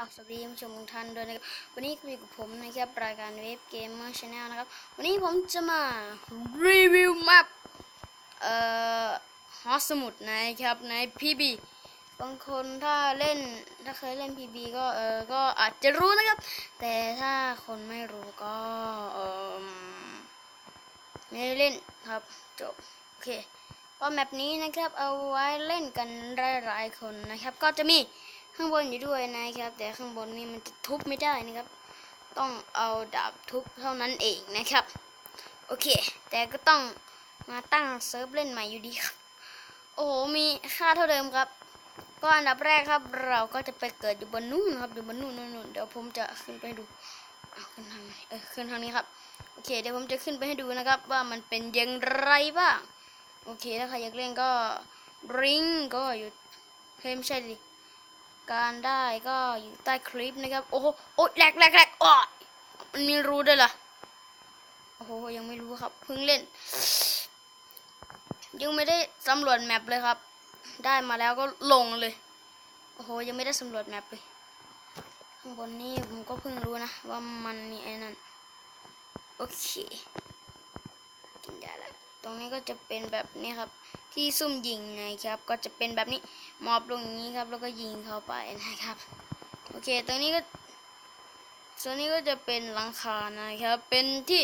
าวสวัสดีผู้ชมทุกท่านด้วยนะครับ วันนี้ก็อยู่กับผมนะครับรายการเว็บเกมเมอร์ชาแนลนะครับ วันนี้ผมจะมารีวิวแมปเอ่อหอสมุดนะครับใน PB บางคนถ้าเล่นถ้าเคยเล่น PB ก็เออก็อาจจะรู้นะครับ แต่ถ้าคนไม่รู้ก็เออไม่ได้เล่นครับจบโอเคก็แมปนี้นะครับเอาไว้เล่นกันหลายๆคนนะครับ ก็จะมี ข้างบนอยู่ด้วยนะครับ แต่ข้างบนนี่มันจะทุบไม่ได้นะครับ ต้องเอาดาบทุบเท่านั้นเองนะครับ โอเค แต่ก็ต้องมาตั้งเซิร์ฟเล่นใหม่อยู่ดีครับ โอ้โห มีค่าเท่าเดิมครับ ก็อันดับแรกครับ เราก็จะไปเกิดอยู่บนนู่นครับอยู่บนนู่นนู่นเดี๋ยวผมจะขึ้นไปดูเอาขึ้นทางไหนเออขึ้นทางนี้ครับ โอเค เดี๋ยวผมจะขึ้นไปให้ดูนะครับ ว่ามันเป็นอยังไรบ้าง โอเค ถ้าใครอยากเล่นก็ริงก็อยู่เฮ้ยไม่ใช่ดิ การได้ก็อยู่ใต้คลิปนะครับ โอ้โหโอ้ยแหลกแหลกแหลกอ๋อมันมีรูด้วยเหรอโอ้โหยังไม่รู้ครับเพิ่งเล่น ยังไม่ได้สำรวจแมปเลยครับ ได้มาแล้วก็ลงเลยโอ้โหยังไม่ได้สำรวจแมปเลยข้างบนนี่ผมก็เพิ่งรู้นะว่ามันมีไอ้นั่นโอเคกินได้แล้ว ตรงนี้ก็จะเป็นแบบนี้ครับ ที่ซุ่มยิงนะครับ ก็จะเป็นแบบนี้มอบลงอย่างนี้ครับ แล้วก็ยิงเข้าไปนะครับ โอเค ตรงนี้ก็ส่วนนี้ก็จะเป็นหลังคานะครับ เป็นที่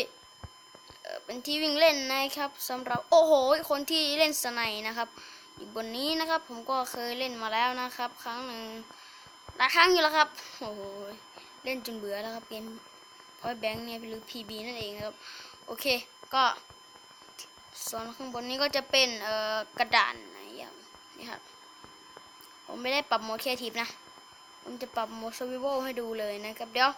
เป็นที่วิ่งเล่นนะครับสำหรับโอ้โห คนที่เล่นสไนนะครับอยู่บนนี้นะครับ ผมก็เคยเล่นมาแล้วนะครับ ครั้งหนึ่งหลายครั้งอยู่แล้วครับโอ้โหเล่นจนเบื่อแล้วครับเกมพอยแบงค์เนี่ยหรือ PB นั่นเองครับ โอเค ก็ ส่วนข้างบนนี้ก็จะเป็นเอ่อกระดานนะอย่างนี่ครับ ผมไม่ได้ปรับโหมดแคทีฟนะผมจะปรับโหมดสวิโวให้ดูเลยนะครับเดี๋ยว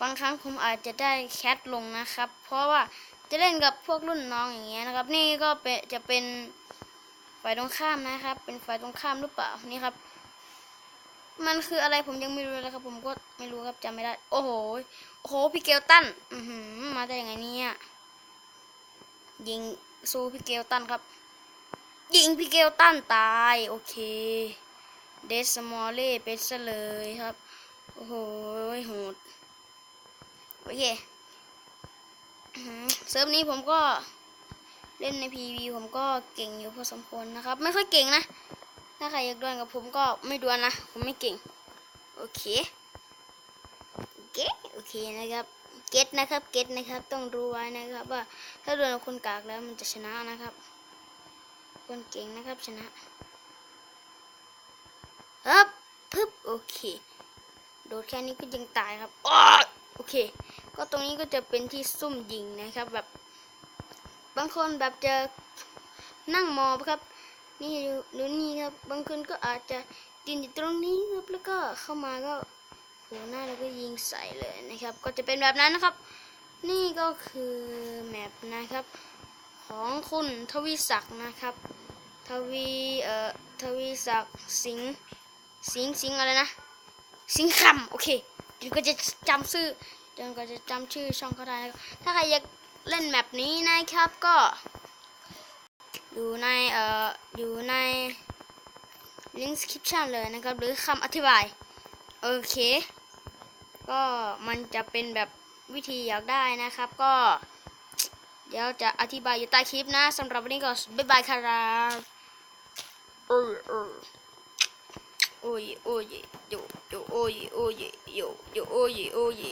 บางครั้งผมอาจจะได้แคทลงนะครับ เพราะว่าจะเล่นกับพวกรุ่นน้องอย่างเงี้ยนะครับ นี่ก็เป็นจะเป็นฝ่ายตรงข้ามนะครับ เป็นฝ่ายตรงข้ามหรือเปล่านี่ครับ มันคืออะไรผมยังไม่รู้เลยครับ ผมก็ไม่รู้ครับจำไม่ได้ โอ้โหโอ้โหพี่เกลตันอือหือมาได้ยังไงเนี่ย ยิงสู้พี่เกลตันครับ ยิงพี่เกลตันตาย โอเค เดสมอลเล่เป็นซะเลยครับ โอ้โหโหดโอเคเซิร์ฟนี้ผมก็เล่นใน PV ผมก็เก่งอยู่พอสมควรนะครับ ไม่ค่อยเก่งนะ ถ้าใครอยากดวลกับผมก็ไม่ดวลนะ ผมไม่เก่ง โอเค โอเค โอเคนะครับ เก็ตนะครับเก็ตนะครับ ต้องรู้ไว้นะครับ ว่าถ้าโดนคนกากแล้วมันจะชนะนะครับ คนเก่งนะครับชนะฮึบพึบโอเค โดดแค่นี้ก็ยังตายครับอ้อโอเค ก็ตรงนี้ก็จะเป็นที่ซุ่มยิงนะครับ แบบ บางคนแบบจะนั่งมอบครับ นี่ดูนี่ครับ บางคนก็อาจจะยืนอยู่ตรงนี้ครับแล้วก็เข้ามาก็ โหน้าแล้วก็ยิงใส่เลยนะครับ ก็จะเป็นแบบนั้นนะครับ นี่ก็คือแมปนะครับ ของคุณทวีศักดิ์นะครับ ทวีเอ่อทวีศักดิ์สิงสิงสิงอะไรนะ สิงคำโอเคจนก็จะจำชื่อจนก็จะจำชื่อช่องเขาได้นะครับถ้าใครอยากเล่นแมปนี้นะครับก็อยู่ในเอ่ออยู่ในลิงก์ description เลยนะครับ หรือคำอธิบาย โอเค ก็มันจะเป็นแบบวิธีอยากได้นะครับ ก็ เดี๋ยวจะอธิบายอยู่ใต้คลิปนะสำหรับวันนี้ก็บ๊ายบายครับเออเออโอ้ยโอ้ยโยโยโอ้ยโอ้ยโยโยโอ้ยโอ้ย